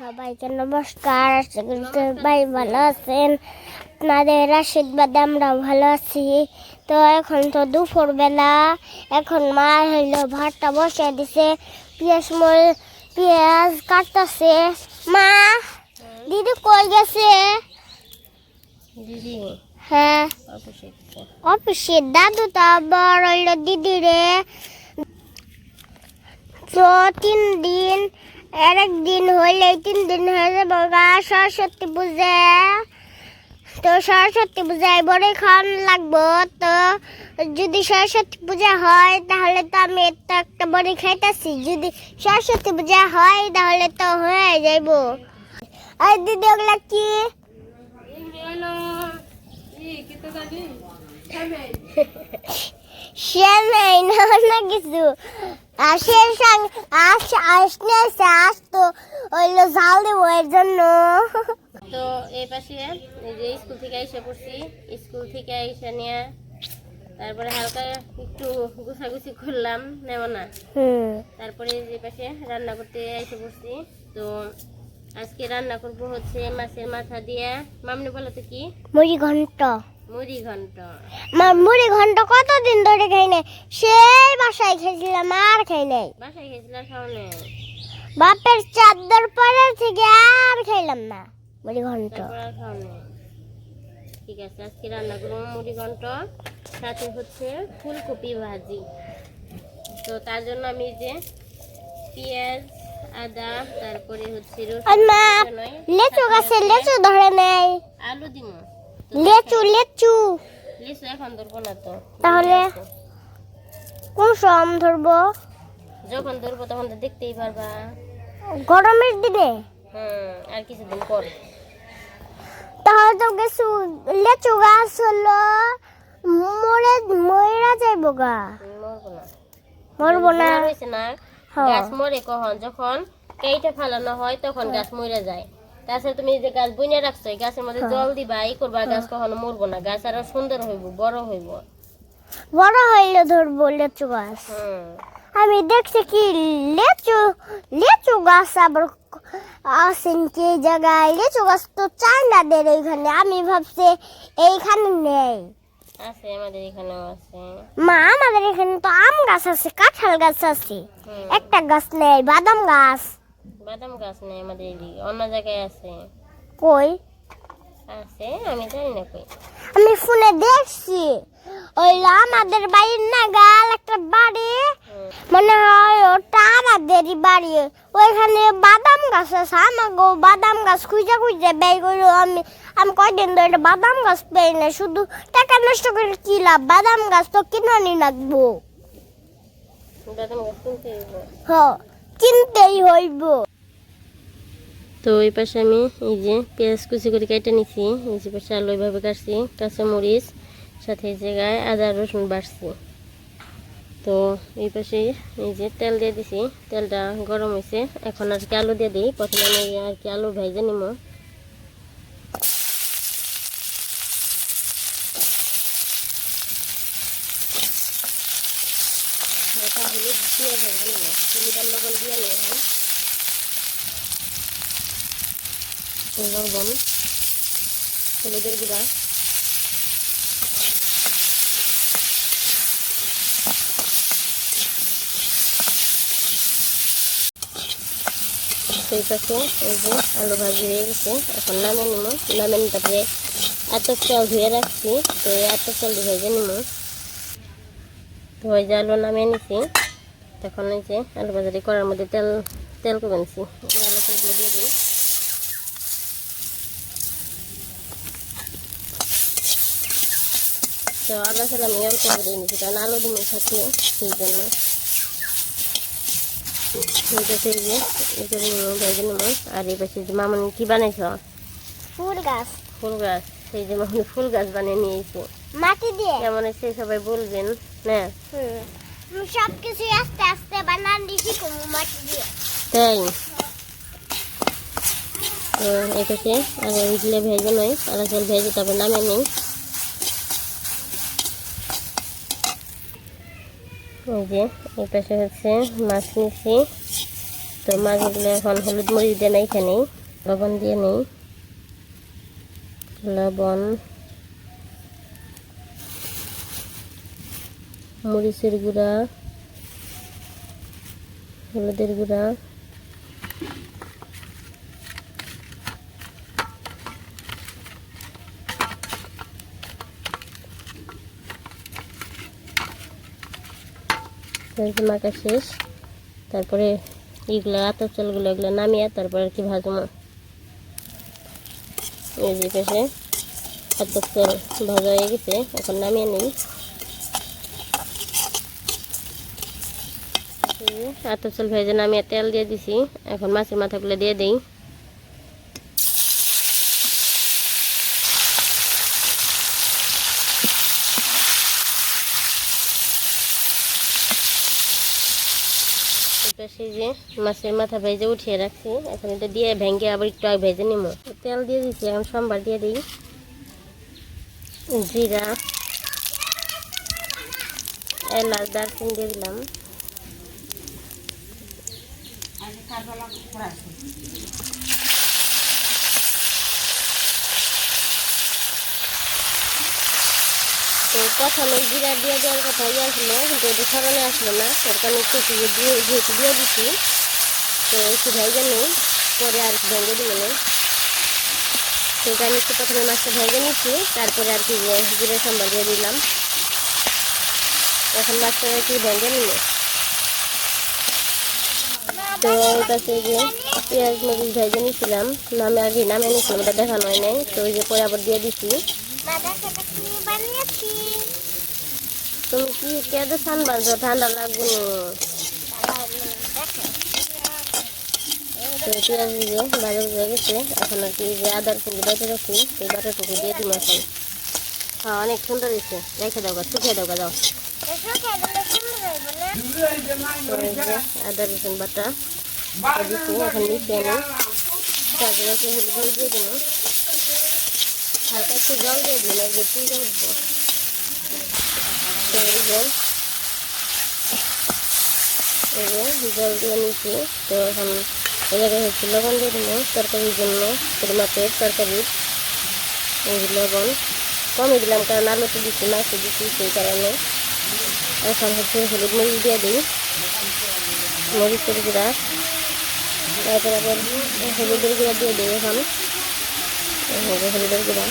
সবাইকে নমস্কার। আশা করি সবাই ভালো আছেন। আপনাদের আশীর্বাদে আমরা ভালো আছি। তো এখন তো দুপুর বেলা এখন মা হইল ভাতটা বসে দিছে। পেঁয়াজ মল পেঁয়াজ কাটতেছে। মা দিদি কই গেছে? দিদি হ্যাঁ। অফিসে। দাদু তো আবার হইল দিদি রে। তো তিন দিন আর একদিন হইলে তিন দিন হয়ে যাব। গা সরস্বতী পূজা। তো সরস্বতী পূজায় বড়ি খাওয়ান লাগবো। তো যদি সরস্বতী পূজা হয় তাহলে তো আমি তো একটা বড়ি খাইতেছি। যদি সরস্বতী পূজা হয় তাহলে তো হয়ে যাইব। আর দিদি ওগুলা কি? সে নাই না না কিছু আস আসতো দেবো এর জন্য তো এই পাশে এই যে স্কুল থেকে এসে পড়ছি স্কুল থেকে এসে নিয়ে তারপরে হালকা একটু গুছাগুছি করলাম নেব না। তারপরে যে পাশে রান্না করতে এসে পড়ছি তো আজকে রান্না করব হচ্ছে মাছের মাথা দিয়ে। মামনি বলো তো কি? মুড়ি ঘন্ট। মুড়ি ঘন্ট। আমার মুড়ি ঘন্ট কতদিন ধরে খাই নাই? সেই বাসায় খেয়েছিলাম আর খাই নাই। বাসায় খেয়েছিলাম সামনে। বাপের চাদর পরে থেকে আর খাইলাম না মুড়ি ঘন্ট। ঠিক আছে আজকে রান্না করব মুড়ি ঘন্ট। সাথে হচ্ছে ফুলকপি ভাজি। তো তার জন্য আমি যে পেঁয়াজ আদা তারপরে হচ্ছে রসুন মা লেচু গাছে লেচু ধরে নেই। আলু দিমু। লেচু লেচু। লিচু এখন ধরবো না তো। তাহলে কোন সম ধরবো? যখন ধরবো তখন তো দেখতেই পারবা। গরমের দিনে? হুম আর কিছুদিন পর। তাহলে তো গেছু লেচু গাছ হলো মরে মরা যাইব গা। মরবো না। মরবো না? হ্যাঁ। গাছ মরে কখন? যখন কেইটা ফালানো হয় তখন গাছ মরে যায়। তাছাড়া তুমি যে গাছ বুনে রাখছো এই গাছের মধ্যে হ্যাঁ। জল দিবা এই করবা গাছ কখনো মরবো না। গাছ আরও সুন্দর হইব বড় হইব। বড় হইলে ধরবো লেচু গাছ। আমি দেখছি কি লেচু লেচু গাছ আবার আছেন কি জায়গায়? লেচু গাছ তো চায়নাদের এইখানে আমি ভাবছি এইখানে নেই। আছে আমাদের এখানেও আছে। মা আমাদের এখানে তো আম গাছ আছে কাঁঠাল গাছ আছে। একটা গাছ নেই বাদাম গাছ। বাদাম গাছ নেই আমাদের এদিকে অন্য জায়গায় আছে। কই? আছে আমি জানি না কই। আমি ফোনে দেখছি। ওই আমাদের বাড়ির নাগাল একটা বাড়ি। মনে হয় ওটা আমাদেরই বাড়ি। ওইখানে বাদাম গাছ আছে আমাকে বাদাম গাছ খুঁজে খুঁজে ব্যয় করো। আমি আমি কয়দিন ধরে বাদাম গাছ পেয়ে না শুধু টাকা নষ্ট করে কি লাভ? বাদাম গাছ তো কিনে রাখব বাদাম গাছ কিনতে হইব। হ। কিনতেই হইব। তো এই পাশে আমি এই যে পেঁয়াজ কুচি করে কেটে নিছি, এই যে পাশে আলু এইভাবে কাটছি কাঁচা মরিচ সাথে এই জায়গায় আদা, রসুন বাড়ছি। তো এই পাশে এই যে তেল দিয়ে দিছি, তেলটা গরম হয়েছে এখন আর কি আলু দিয়ে দিই, প্রথমে আমি আর কি আলু ভেজে নিব হালকা হলুদ দিয়ে ভেজে নিব হলুদ আর লবণ দিয়ে নিব লবণ হলুদের গুঁড়া সেই পাশে এই যে আলু ভাজি হয়ে গেছে এখন নামে নিব নামে তারপরে আতপ চাল ধুয়ে রাখছি তো এই আতপ চাল ভেজে নিব তো ওই যে আলু নামিয়ে নিছি তখন এই যে আলু ভাজাটি করার মধ্যে তেল তেল করে নিছি। আলু তেলগুলো দিয়ে দিই। তো আদা ছিল আমি অল্প করে নিয়েছি কারণ আলু ডিমের সাথে সেই জন্য। এইটা সেই যে এটা ভেজে নিমো আর এই পাশে যে মামনি কি বানাইছ? ফুল গাছ। ফুল গাছ। সেই যে মামনি ফুল গাছ বানিয়ে নিয়েছে। মাটি দিয়ে। কেমন আছে সবাই বলবেন না? হুম। সব কিছু আস্তে আস্তে বানান দিছি কোনো মাটি দিয়ে। তাই? তো পাশে আর ওইগুলো ভেজে নয় আলাদা চাল ভেজে তারপর নামিয়ে নিই। এই যে, এই পাশে হচ্ছে মাছ নিচ্ছি তো মাছগুলো এখন হলুদ মরিচ দিয়ে নেই এখানে লবণ দিয়ে নেই। লবণ মরিচের গুঁড়া, হলুদের গুঁড়া মাখা শেষ। তারপরে এগুলো আতর চালগুলো এগুলো নামিয়ে তারপরে আর কি ভাজবো। এই যে পাশে আতর ভাজা হয়ে গেছে, এখন নামিয়ে নিই। আতর চাল ভেজে নামিয়ে তেল দিয়ে দিছি। এখন মাছের মাথাগুলো দিয়ে দিই। যে মাছের মাথা ভেজে উঠিয়ে রাখছি। এখন এটা দিয়ে ভেঙে আবার একটু ভেজে নিব। তেল দিয়ে দিচ্ছি এখন সোমবার দিয়ে দিই। জিরা, এলাচ, দারচিনি দিয়ে দিলাম। তো প্রথমে জিরা দিয়ে দেওয়ার কথা ইয়ে আসলো, কিন্তু ওটা স্মরণে আসলো না। সরকার কচি দিয়ে যেহেতু দিয়ে দিচ্ছি তো একটু ভেজে নিই, পরে আর ভেঙে দিল না। সেটা আমি একটু প্রথমে মাছটা ভেজে নিচ্ছি, তারপরে আর কি জিরে সম্বার দিয়ে দিলাম। এখন মাছটা কি ভেঙে নিল তো ওর কাছে যে পেঁয়াজ, মরিচ ভেজে নিয়েছিলাম। নামে আগে নামে নিয়েছিলাম, ওটা দেখানো হয় নাই। তো ওই যে পরে আবার দিয়ে বানিয়েছি তুমি কি কেঁদে স্নান বাঁধো ঠান্ডা লাগবে তো পেঁয়াজ দিয়ে ভাজা হয়ে গেছে। এখন আর কি যে আদার ফুল বেটে রাখছি। সেই বাটাটুকু দিয়ে দিন এখন। হ্যাঁ অনেক সুন্দর হয়েছে। রেখে দাও গা, শুকিয়ে দাও গা দাও যে আদা রসুন বাটা। দিচ্ছি আমি তারপরে একটু হলুদ মরিচ দিয়ে দেবো হালকা একটু জল দিয়ে এক যে পুজো উঠবো তো এই যে এই যে জল দিয়ে নিচ্ছি তো এখন এই জায়গায় হচ্ছে লবণ দিয়ে দেবো তরকারির জন্য মাছের তরকারির এই লবণ। কমে দিলাম কারণ আলুতে দিচ্ছি মাছে দিচ্ছি সেই কারণে। এখন হচ্ছে হলুদ মরিচ দিয়ে দিই। মরিচের গুঁড়া। তারপর আবার হলুদের গুঁড়া দিয়ে দিই এখন। হলুদের গুঁড়া।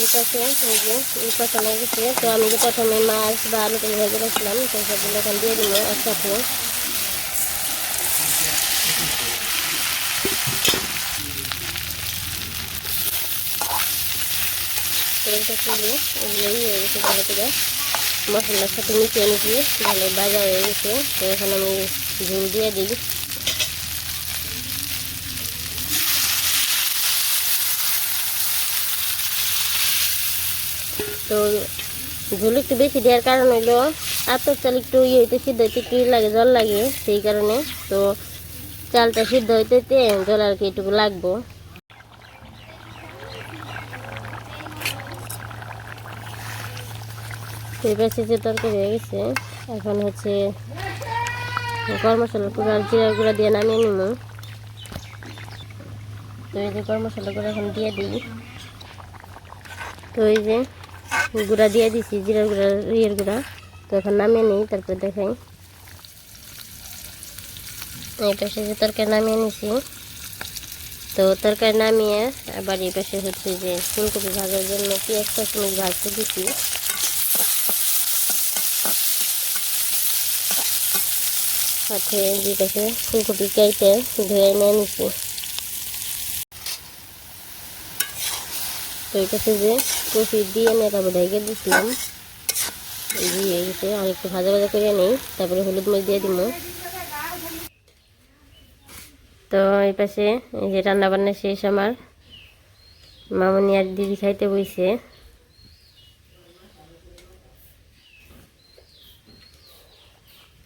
এই পাশে, এই যে, এই আমি প্রথমে মাছ বা আলু করে ভেজে রাখছিলাম, তো সেগুলো এখন দিয়ে দিব একসাথে। তেল কাছে দিয়ে এগুলোই মশলার সাথে মিশিয়ে নিচ্ছি ভালো ভাজা হয়ে গেছে। তো এখন আমি ঝুল দিয়ে দিই। তো ঝোল একটু বেশি দেওয়ার কারণ হলো আতর চাল একটু ইয়ে হইতে সিদ্ধ হইতে একটু লাগে, জল লাগে, সেই কারণে। তো চালটা সিদ্ধ হইতে জল আর কি একটু লাগবো। পাশে তরকারি হয়ে গেছে, এখন হচ্ছে গরম মশলা গুঁড়া আর জিরা গুঁড়া দিয়ে নামিয়ে নিব। তো এই যে গরম মশলা গুঁড়া এখন দিয়ে দিই তো এই যে গুঁড়া দিয়ে দিছি, জিরার গুঁড়া, ইয়ের গুঁড়া। তো এখন নামিয়ে নিই, তারপর দেখাই। পাশে যে তরকারি নামিয়ে নিছি। তো তরকারি নামিয়ে আবার এই পাশে হচ্ছে যে ফুলকপি ভাজার জন্য পেঁয়াজ কাঁচমিচ ভাজতে দিছি। সাথে যে পাশে ফুলকপি কেটে ধুয়ে নিয়ে নিছি তো পাশে যে কপি দিয়ে নিয়ে তারপর ঢেকে দিছিলাম। দিয়ে গেছে আর একটু ভাজা ভাজা করে নিই, তারপরে হলুদ মরিচ দিয়ে দিব। তো এই পাশে এই যে রান্না বান্না শেষ আমার। মামনি আর দিদি খাইতে বইছে।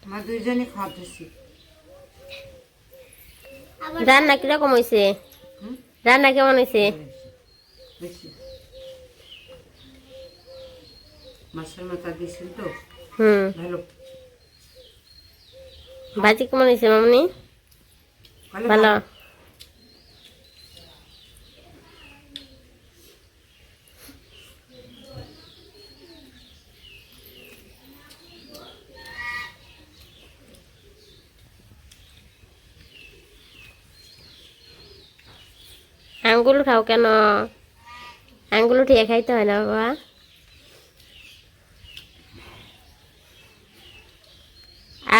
আমরা দুইজনে খাওয়াতেছি। রান্না কীরকম হয়েছে রান্না কেমন হয়েছে মাথা দিয়েছেন তো? হুম। ভালো। ভাজি কেমন হয়েছে মামনি? ভালো আঙ্গুল খাও কেন? আঙ্গুল উঠিয়ে খাইতে হয় না বাবা।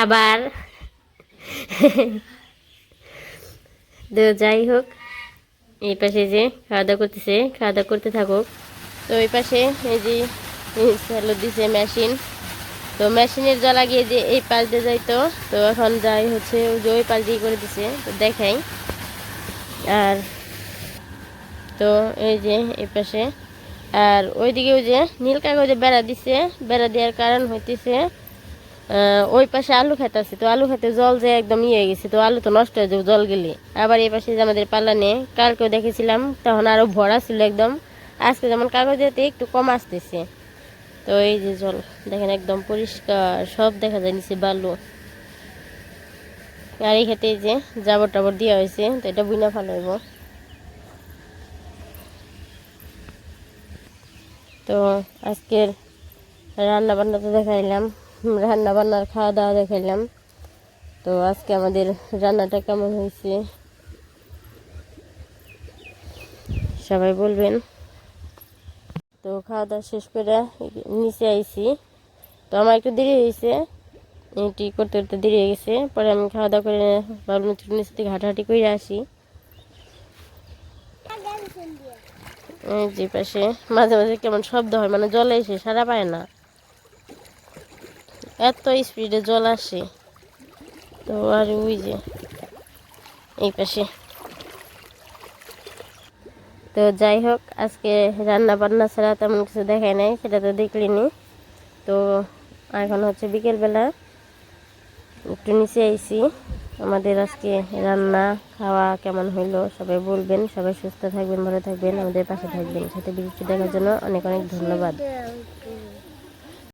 আবার যাই হোক, এই পাশে যে খাওয়া দাওয়া করতেছে খাওয়া দাওয়া করতে থাকুক। তো এই পাশে এই যে হলো দিছে মেশিন। তো মেশিনের জল লাগিয়ে যে এই পাশ দিয়ে যাইতো, তো এখন যাই হচ্ছে ওই যে ওই পাশ দিয়ে করে দিছে, তো দেখাই। আর তো এই যে এই পাশে। আর ওইদিকে ওই যে নীল কাগজে বেড়া দিছে। বেড়া দেওয়ার কারণ হইতেছে ওই পাশে আলু খেতে আছে। তো আলু খেতে জল যে একদম ইয়ে হয়ে গেছে, তো আলু তো নষ্ট হয়ে যাবে জল গেলে। আবার এই পাশে যে আমাদের পাল্লানে কালকেও দেখেছিলাম, তখন আরও ভরা ছিল একদম। আজকে যেমন কাগজেতে একটু কম আসতেছে। তো এই যে জল, দেখেন একদম পরিষ্কার, সব দেখা যায় নিচে বালু। আর এই খেতে যে জাবর টাবর দেওয়া হয়েছে, তো এটা বুনা ফালাইব। তো আজকের রান্না বান্না তো দেখাইলাম। হুম, রান্না বান্নার খাওয়া দাওয়া দেখাইলাম। তো আজকে আমাদের রান্নাটা কেমন হয়েছে? সবাই বলবেন। তো খাওয়া দাওয়া শেষ করে নিচে আইছি। তো আমার একটু দেরি হয়েছে। এটি করতে করতে দেরি হয়ে গেছে। পরে আমি খাওয়া দাওয়া করে ভাবলাম নিচে থেকে হাঁটাহাঁটি করে আসি এই যে পাশে মাঝে মাঝে কেমন শব্দ হয় মানে জলে এসে সারা পায় না। এত স্পিডে জল আসে। তো আর ওই যে, এই পাশে। তো যাই হোক, আজকে রান্না বান্না ছাড়া তেমন কিছু দেখায় নাই, সেটা তো দেখলিনি। তো এখন হচ্ছে বিকেলবেলা, একটু নিচে আইছি। আমাদের আজকে রান্না, খাওয়া কেমন হইল সবাই বলবেন, সবাই সুস্থ থাকবেন, ভালো থাকবেন, আমাদের পাশে থাকবেন। সাথে ভিডিওটি দেখার জন্য অনেক অনেক ধন্যবাদ।